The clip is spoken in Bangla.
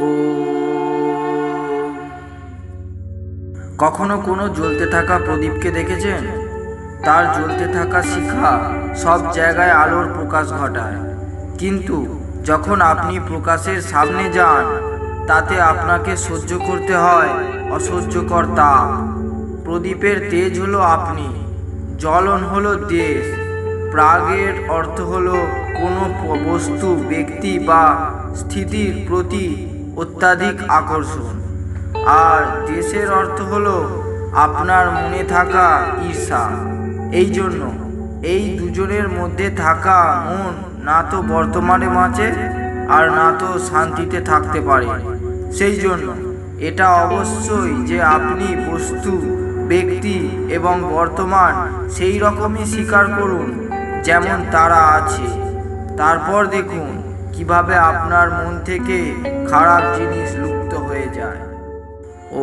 ও কখনো কোনো জ্বলতে থাকা প্রদীপকে দেখেছেন? তার জ্বলতে থাকা শিখা সব জায়গায় আলোর প্রকাশ ঘটায়। কিন্তু যখন আপনি প্রকাশের সামনে যান, তাতে আপনাকে সহ্য করতে হয় অসহ্যকর তাপ। প্রদীপের তেজ হলো আপনি, জ্বলন হলো দেশ। প্রাগের অর্থ হলো কোনো বস্তু, ব্যক্তি বা স্থিতির প্রতি অত্যাধিক আকর্ষণ। আর দেশের অর্থ হলো আপনার মনে থাকা ঈর্ষা। এই জন্য এই দুজনের মধ্যে থাকা মন না তো বর্তমানে বাঁচে আর না তো শান্তিতে থাকতে পারে। সেই জন্য এটা অবশ্যই যে আপনি বস্তু, ব্যক্তি এবং বর্তমান সেই রকমই স্বীকার করুন যেমন তারা আছে। তারপর দেখুন কীভাবে আপনার মন থেকে খারাপ জিনিস লুপ্ত হয়ে যায়? ও